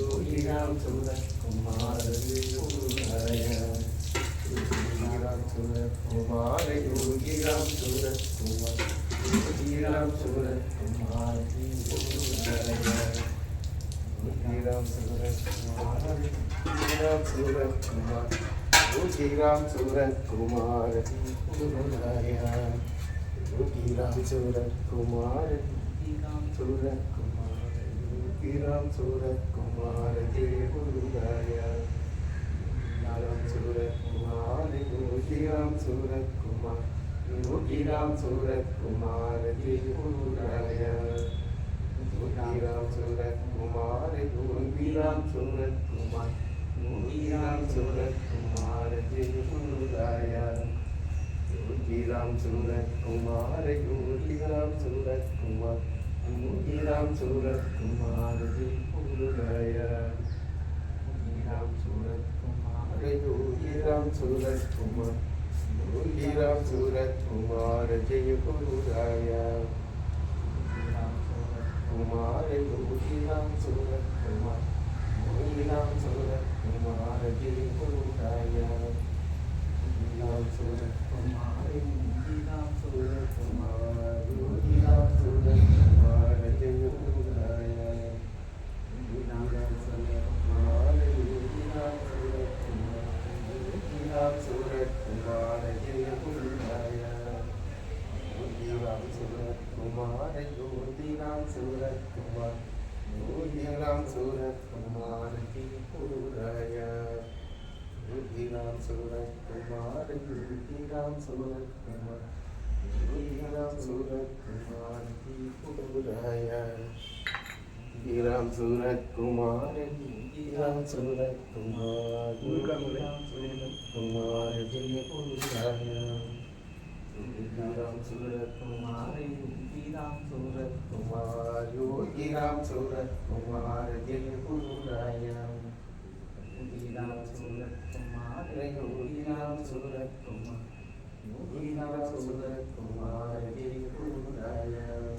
சூரியனாம் சுந்தரகுமாரது சூரியனாம் சுந்தரகுமார யோகிராம் சுந்தரகுமார் யோகிராம் சுந்தரகுமார யோகிராம் சுந்தரகுமார யோகிராம் சுந்தரகுமார் யோகிராம் சுந்தரகுமார யோகிராம் சுந்தரகுமார யோகிராம் சுந்தரகுமார கிராம் சூரத்குமார தேவுருந்தாய நலம் சூரத்குமார கிராம் சூரத்குமார் கிராம் சூரத்குமார தேவுருந்தாய கிராம் சூரத்குமார கிராம் சூரத்குமார் கிராம் சூரத்குமார தேவுருந்தாய ராம் சூரத்குமார ராம் சூரத்குமார் மூர்த்திதாம் சூரத் குமாரதி புருகய மூர்த்திதாம் சூரத் குமாரதி மூர்த்திதாம் சூரத் குமார் மூர்த்திதாம் சூரத் குமார ஜெய குருராய குமார மூர்த்திதாம் சூரத் குமார் மூர்த்திதாம் சூரத் குமார் कुमारयोतिरां कुमार योतिरां सूरत्कुमार की पूरय। योतिरां सूरत्कुमार योतिरां सूरत्कुमार योतिरां सूरत्कुमार की पूरय। योतिरां सूरत्कुमार योतिरां सूरत्कुमार योतिरां सूरत्कुमार की पूरय। யோகிராம் சூரத்குமார் யோகிராம் சூரத்குமார் யோகிராம் சூரத்குமார் ஜெய குருராயம் யோகிராம் சூரத்குமார் யோகிராம் சூரத்குமார் யோகிராம் சூரத்குமார் ஜெய குருராயம்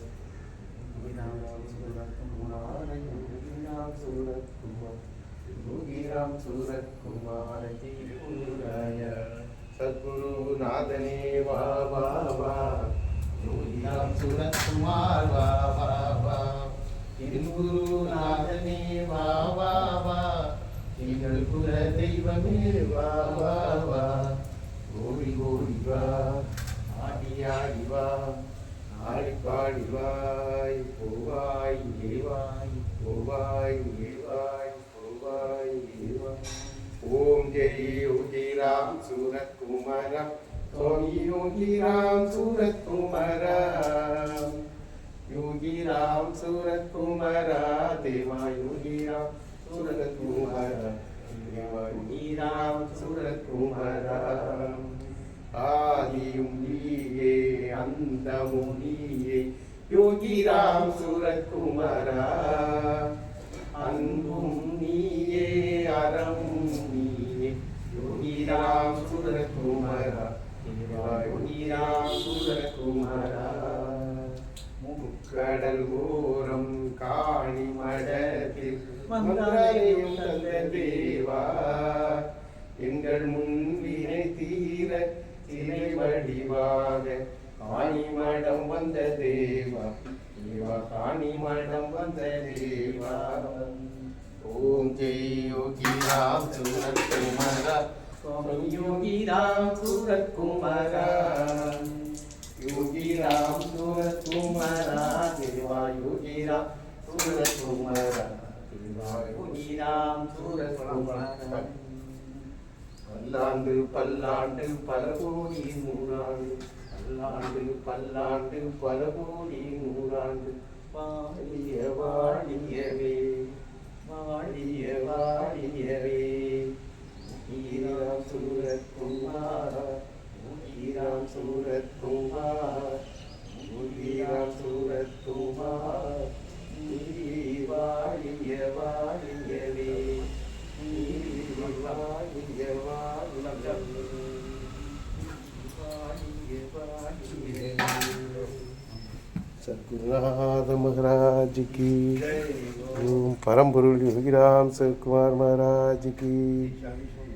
யோகிராம் சூரத்குமார் யோகிராம் சூரத்குமார் யோகிராம் சூரத்குமார் ஜெய குருராயம் சத்குரு நாதனே வா வா வா யோகியாம் சுரத்குமார் வா வா வா திருகுருநாதனே வா வா வா எங்கள் குல தெய்வமே வா வா வா கோடி கோடி வா ஆடியாடி வா ஆடி ஓம் ஜெய் ஓம் ஜெய் ராம் சூரத் குமாரம் சுவாமி யோகி ராம் சூரத் குமரா योगी राम सूरत कुमारा देवा योगी राम सूरत कुमारा देवा योगी राम सूरत कुमारा ஆதியும் நீயே அந்தமும் நீயே யோகி ராம் சூரத் குமாரா அன்பும் நீயே அறமும் மந்தாரையும் தந்தேவா எங்கள் முன்வினை தீர சிலை வடிவாக காணி மடம் வந்த தேவா. தேவா காணி மடம் வந்த தேவா. ஓம் ஜெய் யோகி ராம் சூரத் குமாரா. ஓம் யோகி ராம் சூரத் குமாரா. பல்லாண்டு பல்லாண்டு பல கோடி நூறாண்டு. பல்லாண்டு பல்லாண்டு பல கோடி நூறாண்டு. வாழிய வாழியவே வாழிய வாழியவே. ஈராம் சூரத் குமாரா ஈராம் சூரத் குமார் ஈராம் சூரத் குமார் நீர் வாழிய வாழியவே நீர் வாழிய வாழியவே வாழிய வாழியவே சத்குருநாத மகாராஜ் கி ஓம் பரம்பொருள் யோகிராம் சர்க்குமார் மகாராஜ் கி